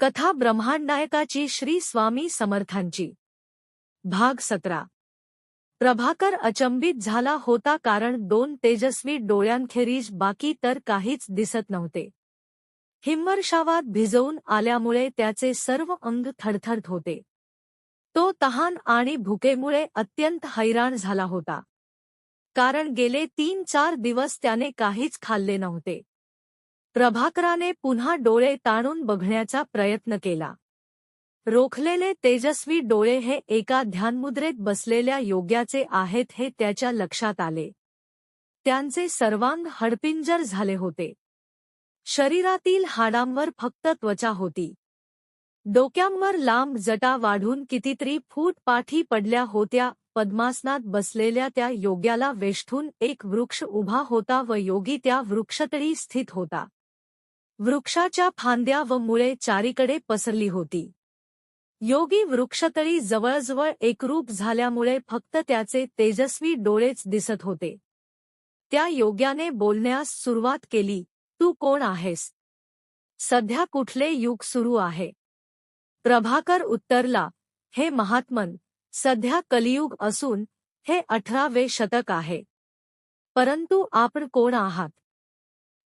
कथा ब्रह्मांडनायकाची श्री स्वामी समर्थांची. भाग सतरा. प्रभाकर अचंबित झाला होता कारण दोन तेजस्वी डोळ्यांखेरीज बाकी तर काहीच दिसत नव्हते. हिम्मर्षावात भिजवून आल्यामुळे त्याचे सर्व अंग थडथडत होते. तो तहान आणि भुकेमुळे अत्यंत हैराण झाला होता. कारण गेले तीन चार दिवस त्याने काहीच खाल्ले नव्हते. प्रभाकराने पुन्हा डोळे ताणून बघण्याचा प्रयत्न केला. रोखलेले तेजस्वी डोळे हे एका ध्यानमुद्रेत बसलेल्या योग्याचे आहेत हे त्याच्या लक्षात आले. त्यांचे सर्वांग हडपिंजर झाले होते. शरीरातील हाडांवर फक्त त्वचा होती. डोक्यांवर लांब जटा वाढून कितीतरी फूट पाठी पडल्या होत्या पद्मासनात बसलेल्या त्या योग्याला वेष्ठून एक वृक्ष उभा होता व योगी त्या वृक्षतळी स्थित होता. वृक्षाच्या फांद्या व मुळे चारीकडे पसरली होती. योगी वृक्षतळी जवळजवळ एकरूप झाल्यामुळे फक्त त्याचे तेजस्वी डोळेच दिसत होते. त्या योग्याने बोलण्यास सुरुवात केली तू कोण आहेस? सध्या कुठले युग सुरू आहे प्रभाकर उत्तरला हे महात्मन सध्या कलियुग असून हे अठरावे शतक आहे. परंतु आपण कोण आहात?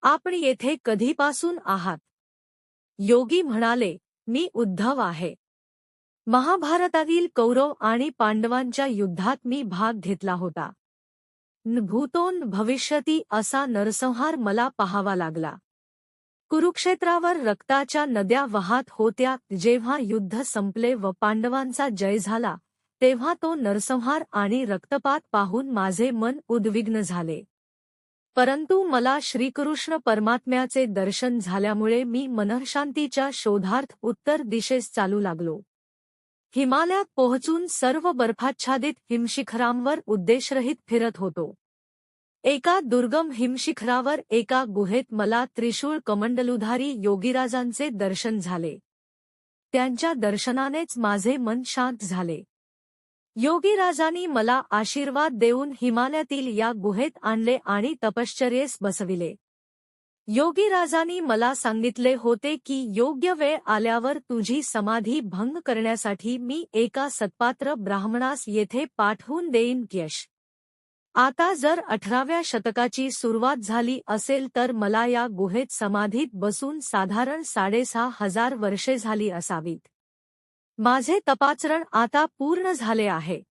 आपण येथे कधीपासून आहात? योगी म्हणाले मी उद्धव आहे. महाभारतातील कौरव आणि पांडवांच्या युद्धात मी भाग घेतला होता. भूतोन भविष्यती असा नरसंहार मला पाहावा लागला. कुरुक्षेत्रावर रक्ताच्या नद्या वाहत होत्या जेव्हा युद्ध संपले व पांडवांचा जय झाला तेव्हा तो नरसंहार आणि रक्तपात पाहून माझे मन उद्विग्न झाले. परंतु मला श्रीकृष्ण परमात्म्याचे दर्शन झाल्यामुळे मी मनःशांतीच्या शोधार्थ उत्तर दिशेस चालू लागलो. हिमालयात पोहोचून सर्व बर्फाच्छादित हिमशिखरांवर उद्देशरहित फिरत होतो. एका दुर्गम हिमशिखरावर एका गुहेत मला त्रिशूळ कमंडलुधारी योगीराजांचे दर्शन झाले. त्यांच्या दर्शनानेच माझे मन शांत झाले. योगीराजांनी मला आशीर्वाद देऊन हिमालयातील या गुहेत आणले आणि तपश्चर्येस बसविले. योगीराजांनी मला सांगितले होते की योग्य वेळ आल्यावर तुझी समाधी भंग करण्यासाठी मी एका सत्पात्र ब्राह्मणास येथे पाठवून देईन यश. आता जर अठराव्या शतकाची सुरुवात झाली असेल तर मला या गुहेत समाधीत बसून साधारण साडेसहा हजार वर्षे झाली असावीत. माझे तपाचरण आता पूर्ण झाले आहे.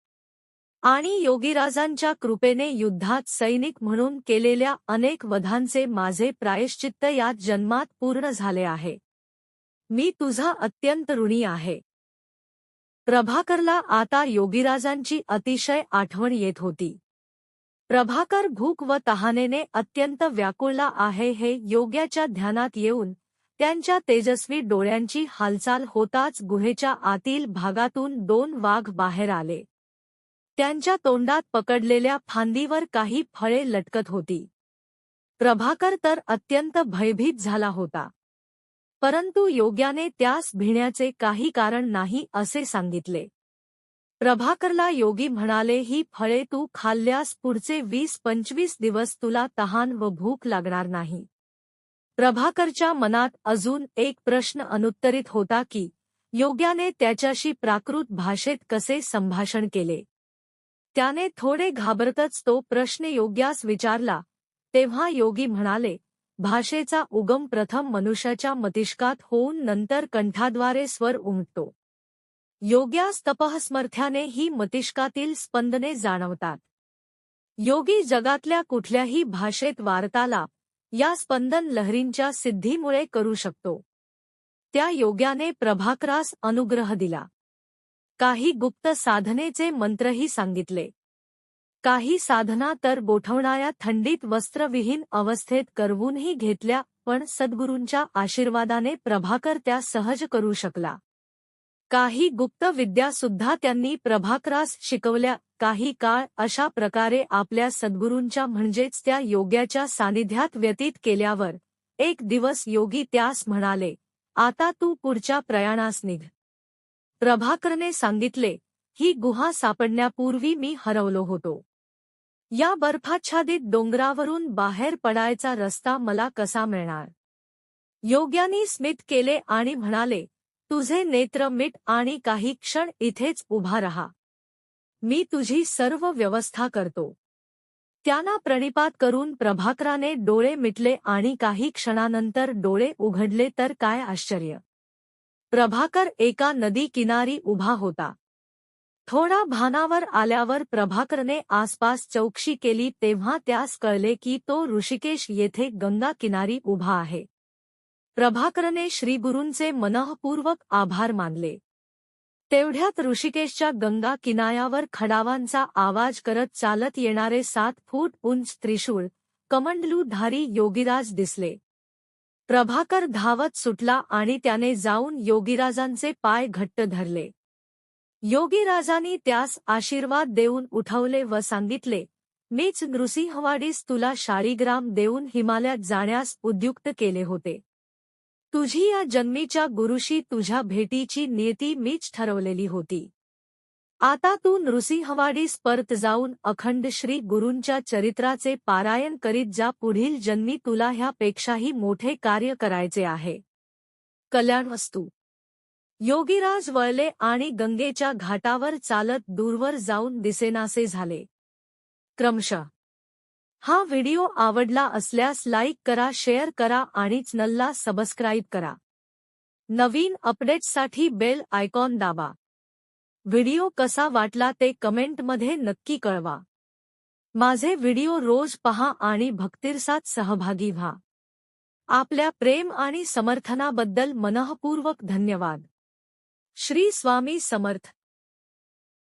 आणि योगीराजांच्या कृपेने युद्धात सैनिक म्हणून केलेल्या अनेक वधांचे माझे प्रायश्चित्त यात जन्मात पूर्ण झाले आहे. मी तुझा अत्यंत ऋणी आहे. प्रभाकरला आता योगीराजांची अतिशय आठवण येत होती. प्रभाकर भूक व तहानेने अत्यंत व्याकुळला आहे हे योग्याच्या ध्यानात येऊन त्यांच्या तेजस्वी डोळ्यांची हालचाल होताच गुहेच्या आतील भागातून दोन वाघ बाहेर आले. त्यांच्या तोंडात पकडलेल्या फांदीवर काही फळे लटकत होती. प्रभाकर तर अत्यंत भयभीत झाला होता. परंतु योग्याने त्यास भिण्याचे काही कारण नाही असे सांगितले. प्रभाकरला योगी म्हणाले ही फळे तू खाल्ल्यास पुढचे वीस पंचवीस दिवस तुला तहान व भूक लागणार नाही. प्रभाकरच्या मनात अजून एक प्रश्न अनुत्तरित होता की योग्याने त्याच्याशी प्राकृत भाषेत कसे संभाषण केले? त्याने थोडे घाबरतच तो प्रश्न योग्यास विचारला तेव्हा योगी म्हणाले भाषेचा उगम प्रथम मनुष्याच्या मतिष्कात होऊन नंतर कंठाद्वारे स्वर उमटतो. योग्यास तपहस्मर्थ्याने ही मतिष्कातील स्पंदने जाणवतात. योगी जगातल्या कुठल्याही भाषेत वार्तालाप या स्पंदन लहरींच्या सिद्धीमुळे करू शकतो. त्या योग्याने प्रभाकरास अनुग्रह दिला. काही गुप्त साधनेचे मंत्रही सांगितले. काही साधना तर गोठवणाऱ्या थंडीत वस्त्रविहीन अवस्थेत करवूनही घेतल्या पण सद्गुरूंच्या आशीर्वादाने प्रभाकर त्या सहज करू शकला. काही गुप्त विद्या सुद्धा त्यांनी प्रभाकरास शिकवल्या. काही काळ अशा प्रकारे आपल्या सद्गुरूंच्या म्हणजेच त्या योग्याच्या सानिध्यात व्यतीत केल्यावर एक दिवस योगी त्यास म्हणाले आता तू पुढच्या प्रयाणास निघ. प्रभाकरने सांगितले ही गुहा सापडण्यापूर्वी मी हरवलो होतो. या बर्फाच्छादित डोंगरावरून बाहेर पडायचा रस्ता मला कसा मिळणार? योग्यानी स्मित केले आणि म्हणाले तुझे नेत्र मिट आणि काही क्षण इथेच उभा रहा. मी तुझी सर्व व्यवस्था करतो. त्यांना प्रणिपात करून प्रभाकराने डोळे मिटले आणि काही क्षणानंतर डोळे उघडले तर काय आश्चर्य. प्रभाकर एका नदी किनारी उभा होता. थोडा भानावर आल्यावर प्रभाकरने आसपास चौकशी केली तेव्हा त्यास कळले की तो ऋषिकेश येथे गंगा किनारी उभा आहे. प्रभाकरने श्रीगुरूंचे मनःपूर्वक आभार मानले. तेवढ्यात ऋषिकेशच्या गंगा किनायावर खडावांचा आवाज करत चालत येणारे सात फूट उंच त्रिशूळ कमंडलूधारी योगीराज दिसले. प्रभाकर धावत सुटला आणि त्याने जाऊन योगीराजांचे पाय घट्ट धरले. योगीराजांनी त्यास आशीर्वाद देऊन उठवले व सांगितले मीच नृसिंहवाडीस तुला शाळीग्राम देऊन हिमालयात जाण्यास उद्युक्त केले होते. तुझी या जन्मीच्या गुरुशी तुझ्या भेटीची नियती मीच ठरवलेली होती. आता तू नृसिंहवाडीस परत जाऊन अखंड श्री गुरूंच्या चरित्राचे पारायण करीत जा पुढील जन्मी तुला ह्यापेक्षाही मोठे कार्य करायचे आहे. कल्याणवस्तू. योगीराज वळले आणि गंगेच्या घाटावर चालत दूरवर जाऊन दिसेनासे झाले. क्रमशः हा व्हिडिओ आवडला असल्यास करा, शेअर करा आणि चॅनलला करा. नवीन अपडेट्ससाठी बेल आयकॉन दाबा. व्हिडिओ कसा वाटला ते कमेंटमध्ये नक्की कळवा. माझे व्हिडिओ रोज पहा आणि भक्तिरसात सहभागी व्हा. आपल्या प्रेम आणि समर्थनाबद्दल मनःपूर्वक धन्यवाद. श्री स्वामी समर्थ.